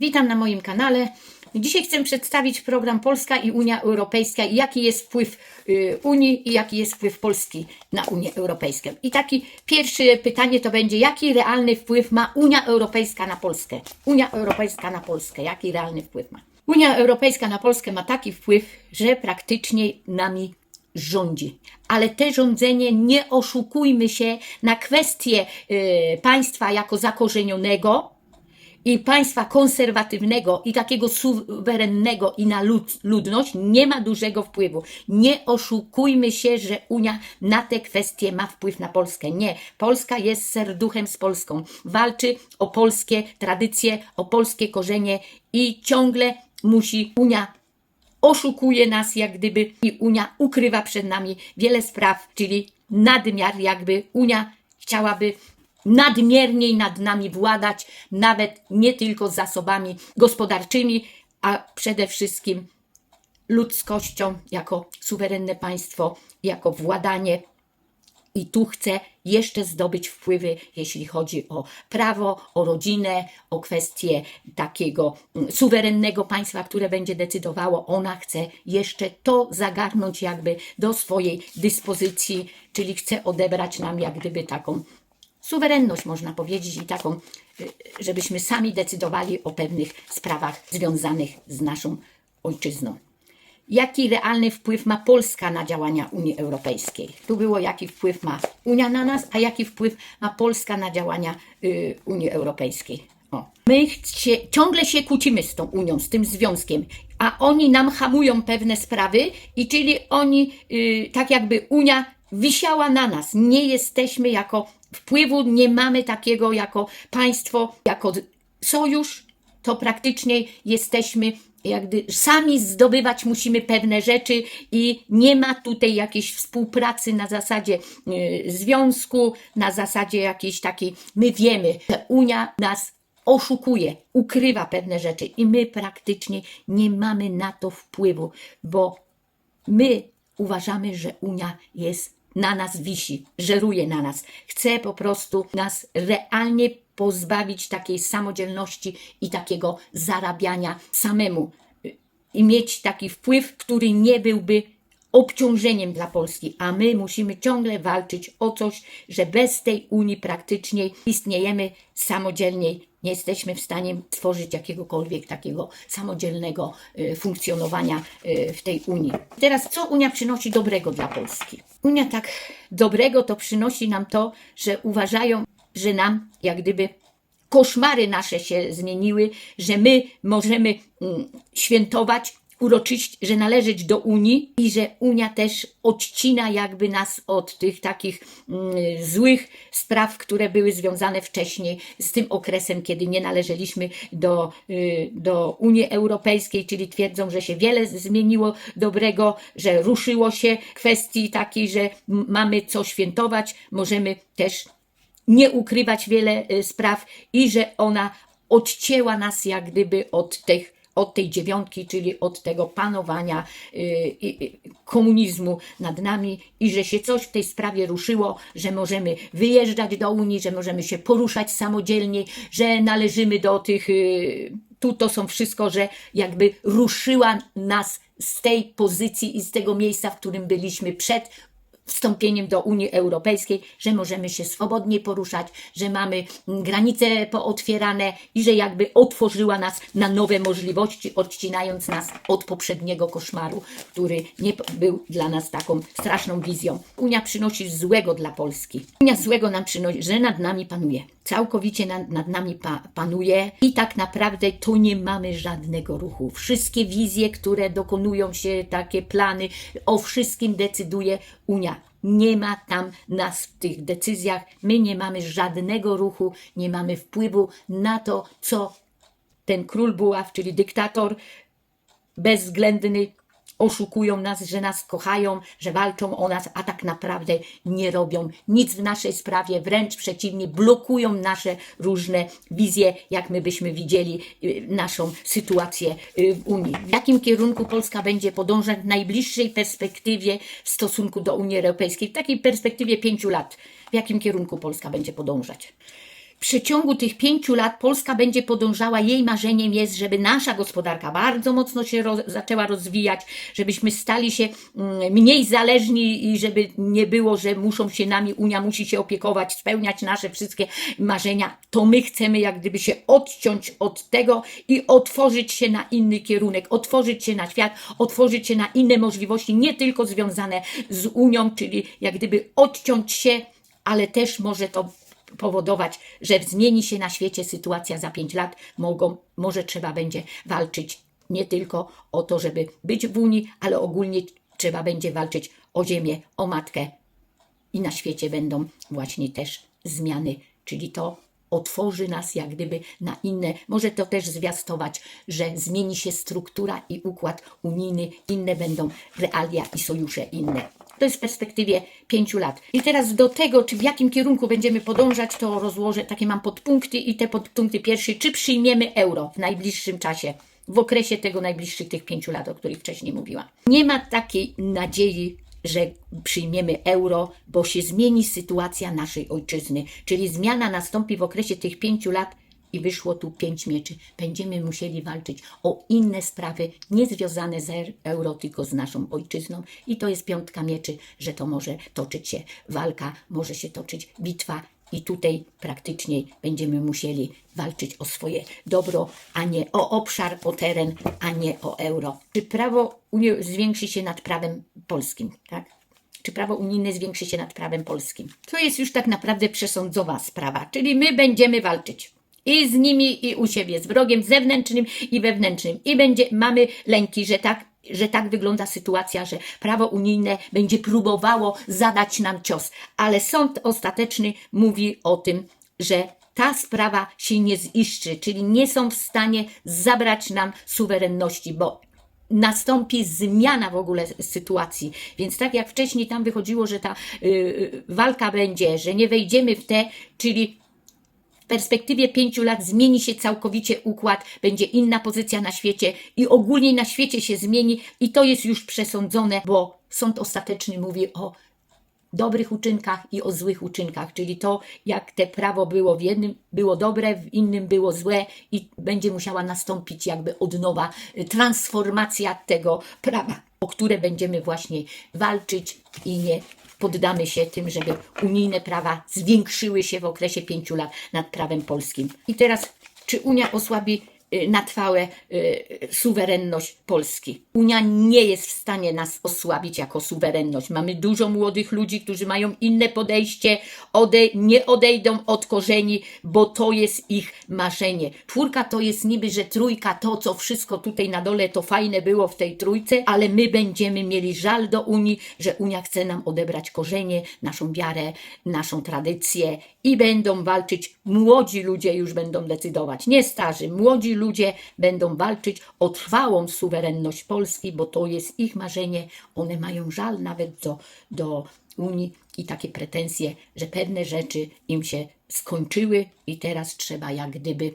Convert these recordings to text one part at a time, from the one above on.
Witam na moim kanale. Dzisiaj chcę przedstawić program Polska i Unia Europejska i jaki jest wpływ y, Unii i jaki jest wpływ Polski na Unię Europejską. I taki pierwsze pytanie to będzie, jaki realny wpływ ma Unia Europejska na Polskę? Unia Europejska na Polskę, jaki realny wpływ ma? Unia Europejska na Polskę ma taki wpływ, że praktycznie nami rządzi. Ale te rządzenie nie oszukujmy się na kwestię y, państwa jako zakorzenionego i państwa konserwatywnego i takiego suwerennego i na lud, ludność nie ma dużego wpływu. Nie oszukujmy się, że Unia na te kwestie ma wpływ na Polskę. Nie. Polska jest serduchem z Polską. Walczy o polskie tradycje, o polskie korzenie i ciągle musi Unia oszukuje nas jak gdyby i Unia ukrywa przed nami wiele spraw, czyli nadmiar jakby Unia chciałaby nadmierniej nad nami władać, nawet nie tylko zasobami gospodarczymi, a przede wszystkim ludzkością jako suwerenne państwo, jako władanie i tu chce jeszcze zdobyć wpływy, jeśli chodzi o prawo, o rodzinę, o kwestie takiego mm, suwerennego państwa, które będzie decydowało. Ona chce jeszcze to zagarnąć jakby do swojej dyspozycji, czyli chce odebrać nam jak gdyby taką suwerenność, można powiedzieć, i taką, y, żebyśmy sami decydowali o pewnych sprawach związanych z naszą ojczyzną. Jaki realny wpływ ma Polska na działania Unii Europejskiej? Tu było, jaki wpływ ma Unia na nas, a jaki wpływ ma Polska na działania y, Unii Europejskiej. O. My ciągle się kłócimy z tą Unią, z tym związkiem, a oni nam hamują pewne sprawy, i czyli oni, y, tak jakby Unia wisiała na nas. Nie jesteśmy jako wpływu, nie mamy takiego jako państwo, jako sojusz, to praktycznie jesteśmy jak gdy sami zdobywać musimy pewne rzeczy i nie ma tutaj jakiejś współpracy na zasadzie y, związku, na zasadzie jakiejś takiej, my wiemy, że Unia nas oszukuje, ukrywa pewne rzeczy i my praktycznie nie mamy na to wpływu, bo my uważamy, że Unia jest na nas wisi, żeruje na nas. Chce po prostu nas realnie pozbawić takiej samodzielności i takiego zarabiania samemu. I mieć taki wpływ, który nie byłby obciążeniem dla Polski, a my musimy ciągle walczyć o coś, że bez tej Unii praktycznie istniejemy samodzielnie, nie jesteśmy w stanie stworzyć jakiegokolwiek takiego samodzielnego y, funkcjonowania y, w tej Unii. Teraz, co Unia przynosi dobrego dla Polski? Unia tak dobrego to przynosi nam to, że uważają, że nam jak gdyby koszmary nasze się zmieniły, że my możemy mm, świętować uroczyść, że należeć do Unii i że Unia też odcina jakby nas od tych takich mm, złych spraw, które były związane wcześniej z tym okresem, kiedy nie należeliśmy do, y, do Unii Europejskiej, czyli twierdzą, że się wiele zmieniło dobrego, że ruszyło się kwestii takiej, że mamy co świętować, możemy też nie ukrywać wiele y, spraw i że ona odcięła nas jak gdyby od tych od tej dziewiątki, czyli od tego panowania y, y, y, komunizmu nad nami i że się coś w tej sprawie ruszyło, że możemy wyjeżdżać do Unii, że możemy się poruszać samodzielnie, że należymy do tych, tu to są wszystko, że jakby ruszyła nas z tej pozycji i z tego miejsca, w którym byliśmy przed wstąpieniem do Unii Europejskiej, że możemy się swobodnie poruszać, że mamy granice pootwierane i że jakby otworzyła nas na nowe możliwości, odcinając nas od poprzedniego koszmaru, który nie był dla nas taką straszną wizją. Unia przynosi złego dla Polski. Unia złego nam przynosi, że nad nami panuje. Całkowicie nad, nad nami pa, panuje i tak naprawdę tu nie mamy żadnego ruchu. Wszystkie wizje, które dokonują się, takie plany, o wszystkim decyduje Unia. Nie ma tam nas w tych decyzjach. My nie mamy żadnego ruchu, nie mamy wpływu na to, co ten król buław, czyli dyktator bezwzględny, oszukują nas, że nas kochają, że walczą o nas, a tak naprawdę nie robią nic w naszej sprawie, wręcz przeciwnie, blokują nasze różne wizje, jak my byśmy widzieli y, naszą sytuację y, w Unii. W jakim kierunku Polska będzie podążać w najbliższej perspektywie w stosunku do Unii Europejskiej, w takiej perspektywie pięciu lat, w jakim kierunku Polska będzie podążać? Przeciągu tych pięciu lat Polska będzie podążała, jej marzeniem jest, żeby nasza gospodarka bardzo mocno się roz, zaczęła rozwijać, żebyśmy stali się mm, mniej zależni i żeby nie było, że muszą się nami, Unia musi się opiekować, spełniać nasze wszystkie marzenia. To my chcemy jak gdyby się odciąć od tego i otworzyć się na inny kierunek, otworzyć się na świat, otworzyć się na inne możliwości, nie tylko związane z Unią, czyli jak gdyby odciąć się, ale też może to powodować, że zmieni się na świecie sytuacja za pięć lat. Mogą, może trzeba będzie walczyć nie tylko o to, żeby być w Unii, ale ogólnie trzeba będzie walczyć o ziemię, o matkę. I na świecie będą właśnie też zmiany, czyli to otworzy nas jak gdyby na inne, może to też zwiastować, że zmieni się struktura i układ unijny, inne będą realia i sojusze inne. To jest w perspektywie pięciu lat. I teraz do tego, czy w jakim kierunku będziemy podążać, to rozłożę, takie mam podpunkty i te podpunkty pierwsze, czy przyjmiemy euro w najbliższym czasie, w okresie tego najbliższych tych pięciu lat, o których wcześniej mówiłam. Nie ma takiej nadziei, że przyjmiemy euro, bo się zmieni sytuacja naszej ojczyzny, czyli zmiana nastąpi w okresie tych pięciu lat i wyszło tu pięć mieczy. Będziemy musieli walczyć o inne sprawy, nie związane z er- euro, tylko z naszą ojczyzną. I to jest piątka mieczy, że to może toczyć się walka, może się toczyć bitwa. I tutaj praktycznie będziemy musieli walczyć o swoje dobro, a nie o obszar, o teren, a nie o euro. Czy prawo zwiększy się nad prawem polskim, tak? czy prawo unijne zwiększy się nad prawem polskim. To jest już tak naprawdę przesądzowa sprawa, czyli my będziemy walczyć. I z nimi, i u siebie, z wrogiem zewnętrznym i wewnętrznym. I będzie, mamy lęki, że tak, że tak wygląda sytuacja, że prawo unijne będzie próbowało zadać nam cios. Ale sąd ostateczny mówi o tym, że ta sprawa się nie ziszczy, czyli nie są w stanie zabrać nam suwerenności, bo nastąpi zmiana w ogóle sytuacji. Więc tak jak wcześniej tam wychodziło, że ta y, walka będzie, że nie wejdziemy w te, czyli perspektywie pięciu lat zmieni się całkowicie układ, będzie inna pozycja na świecie i ogólnie na świecie się zmieni i to jest już przesądzone, bo sąd ostateczny mówi o dobrych uczynkach i o złych uczynkach, czyli to, jak te prawo było w jednym było dobre, w innym było złe i będzie musiała nastąpić jakby od nowa transformacja tego prawa, o które będziemy właśnie walczyć i nie poddamy się tym, żeby unijne prawa zwiększyły się w okresie pięciu lat nad prawem polskim. I teraz, czy Unia osłabi na trwałe y, suwerenność Polski. Unia nie jest w stanie nas osłabić jako suwerenność. Mamy dużo młodych ludzi, którzy mają inne podejście, ode, nie odejdą od korzeni, bo to jest ich marzenie. Czwórka to jest niby, że trójka, to co wszystko tutaj na dole, to fajne było w tej trójce, ale my będziemy mieli żal do Unii, że Unia chce nam odebrać korzenie, naszą wiarę, naszą tradycję i będą walczyć. Młodzi ludzie już będą decydować, nie starzy, młodzi ludzie będą walczyć o trwałą suwerenność Polski, bo to jest ich marzenie. One mają żal nawet do, do Unii i takie pretensje, że pewne rzeczy im się skończyły i teraz trzeba jak gdyby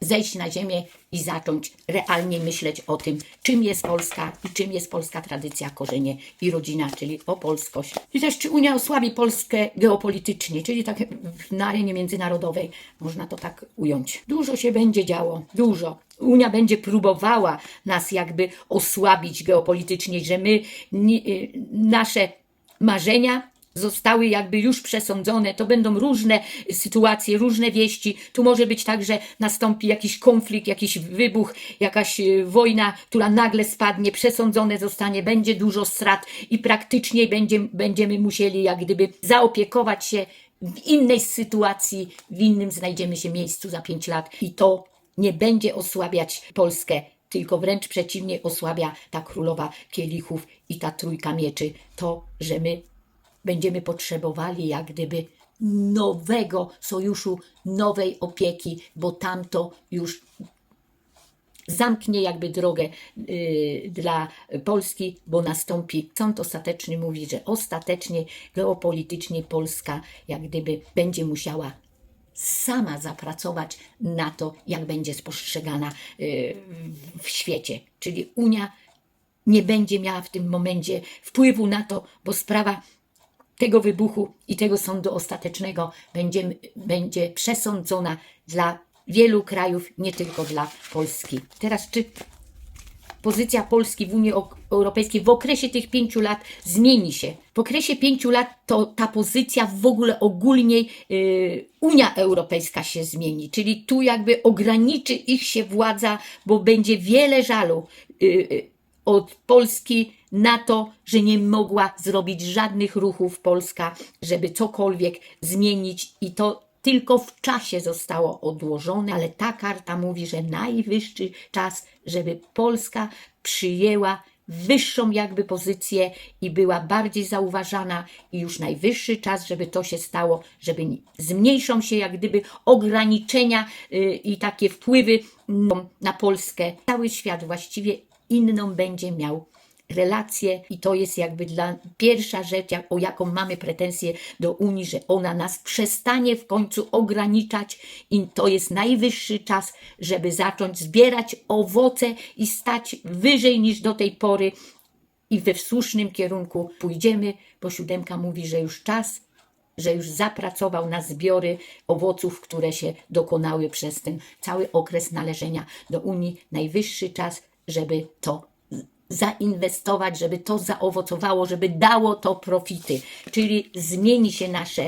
zejść na ziemię i zacząć realnie myśleć o tym, czym jest Polska i czym jest polska tradycja, korzenie i rodzina, czyli o polskość. I też czy Unia osłabi Polskę geopolitycznie, czyli tak na arenie międzynarodowej, można to tak ująć. Dużo się będzie działo, dużo. Unia będzie próbowała nas jakby osłabić geopolitycznie, że my, y, nasze marzenia zostały jakby już przesądzone. To będą różne sytuacje, różne wieści. Tu może być tak, że nastąpi jakiś konflikt, jakiś wybuch, jakaś e, wojna, która nagle spadnie, przesądzone zostanie, będzie dużo strat i praktycznie będzie, będziemy musieli jak gdyby zaopiekować się w innej sytuacji, w innym znajdziemy się miejscu za pięć lat i to nie będzie osłabiać Polskę, tylko wręcz przeciwnie osłabia ta królowa kielichów i ta trójka mieczy. To, że my będziemy potrzebowali jak gdyby nowego sojuszu, nowej opieki, bo tamto już zamknie jakby drogę y, dla Polski, bo nastąpi, sąd ostateczny mówi, że ostatecznie geopolitycznie Polska jak gdyby będzie musiała sama zapracować na to, jak będzie spostrzegana y, w świecie. Czyli Unia nie będzie miała w tym momencie wpływu na to, bo sprawa tego wybuchu i tego sądu ostatecznego będzie, będzie przesądzona dla wielu krajów, nie tylko dla Polski. Teraz czy pozycja Polski w Unii Europejskiej w okresie tych pięciu lat zmieni się. W okresie pięciu lat to ta pozycja w ogóle ogólniej yy, Unia Europejska się zmieni, czyli tu jakby ograniczy ich się władza, bo będzie wiele żalu yy, od Polski na to, że nie mogła zrobić żadnych ruchów Polska, żeby cokolwiek zmienić i to tylko w czasie zostało odłożone, ale ta karta mówi, że najwyższy czas, żeby Polska przyjęła wyższą jakby pozycję i była bardziej zauważana i już najwyższy czas, żeby to się stało, żeby nie- zmniejszą się jak gdyby ograniczenia y, i takie wpływy na Polskę. Cały świat właściwie inną będzie miał relacje i to jest jakby dla pierwsza rzecz, jak, o jaką mamy pretensje do Unii, że ona nas przestanie w końcu ograniczać i to jest najwyższy czas, żeby zacząć zbierać owoce i stać wyżej niż do tej pory i we słusznym kierunku pójdziemy, bo siódemka mówi, że już czas, że już zapracował na zbiory owoców, które się dokonały przez ten cały okres należenia do Unii. Najwyższy czas, żeby to zainwestować, żeby to zaowocowało, żeby dało to profity. Czyli zmieni się nasza,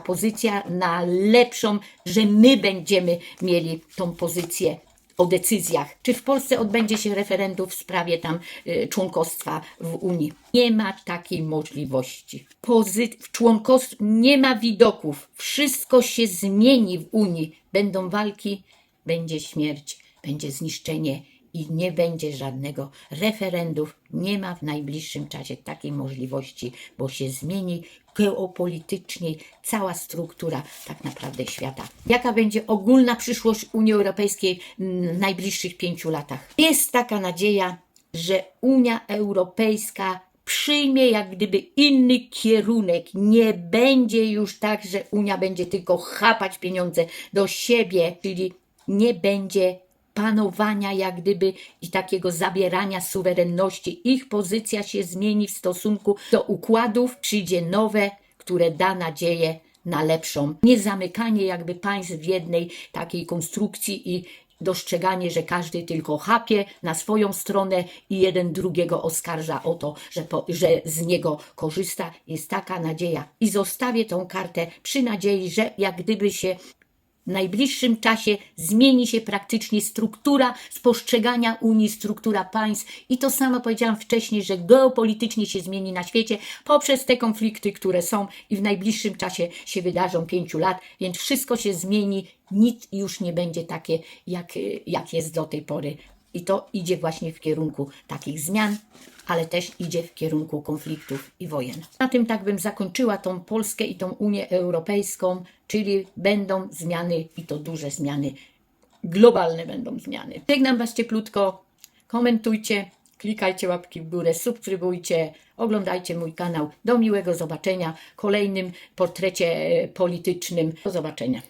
pozycja na lepszą, że my będziemy mieli tą pozycję o decyzjach. Czy w Polsce odbędzie się referendum w sprawie tam y, członkostwa w Unii? Nie ma takiej możliwości. Pozy- członkostw nie ma widoków. Wszystko się zmieni w Unii. Będą walki, będzie śmierć, będzie zniszczenie i nie będzie żadnego referendów. Nie ma w najbliższym czasie takiej możliwości, bo się zmieni geopolitycznie cała struktura tak naprawdę świata. Jaka będzie ogólna przyszłość Unii Europejskiej w najbliższych pięciu latach? Jest taka nadzieja, że Unia Europejska przyjmie jak gdyby inny kierunek. Nie będzie już tak, że Unia będzie tylko chapać pieniądze do siebie, czyli nie będzie panowania jak gdyby i takiego zabierania suwerenności. Ich pozycja się zmieni w stosunku do układów, przyjdzie nowe, które da nadzieję na lepszą. Nie zamykanie jakby państw w jednej takiej konstrukcji i dostrzeganie, że każdy tylko chapie na swoją stronę i jeden drugiego oskarża o to, że, po, że z niego korzysta. Jest taka nadzieja. I zostawię tą kartę przy nadziei, że jak gdyby się w najbliższym czasie zmieni się praktycznie struktura spostrzegania Unii, struktura państw. I to samo powiedziałam wcześniej, że geopolitycznie się zmieni na świecie poprzez te konflikty, które są i w najbliższym czasie się wydarzą pięciu lat, więc wszystko się zmieni, nic już nie będzie takie, jak, jak jest do tej pory. I to idzie właśnie w kierunku takich zmian, ale też idzie w kierunku konfliktów i wojen. Na tym tak bym zakończyła tą Polskę i tą Unię Europejską, czyli będą zmiany i to duże zmiany, globalne będą zmiany. Żegnam Was cieplutko, komentujcie, klikajcie łapki w górę, subskrybujcie, oglądajcie mój kanał. Do miłego zobaczenia w kolejnym portrecie politycznym. Do zobaczenia.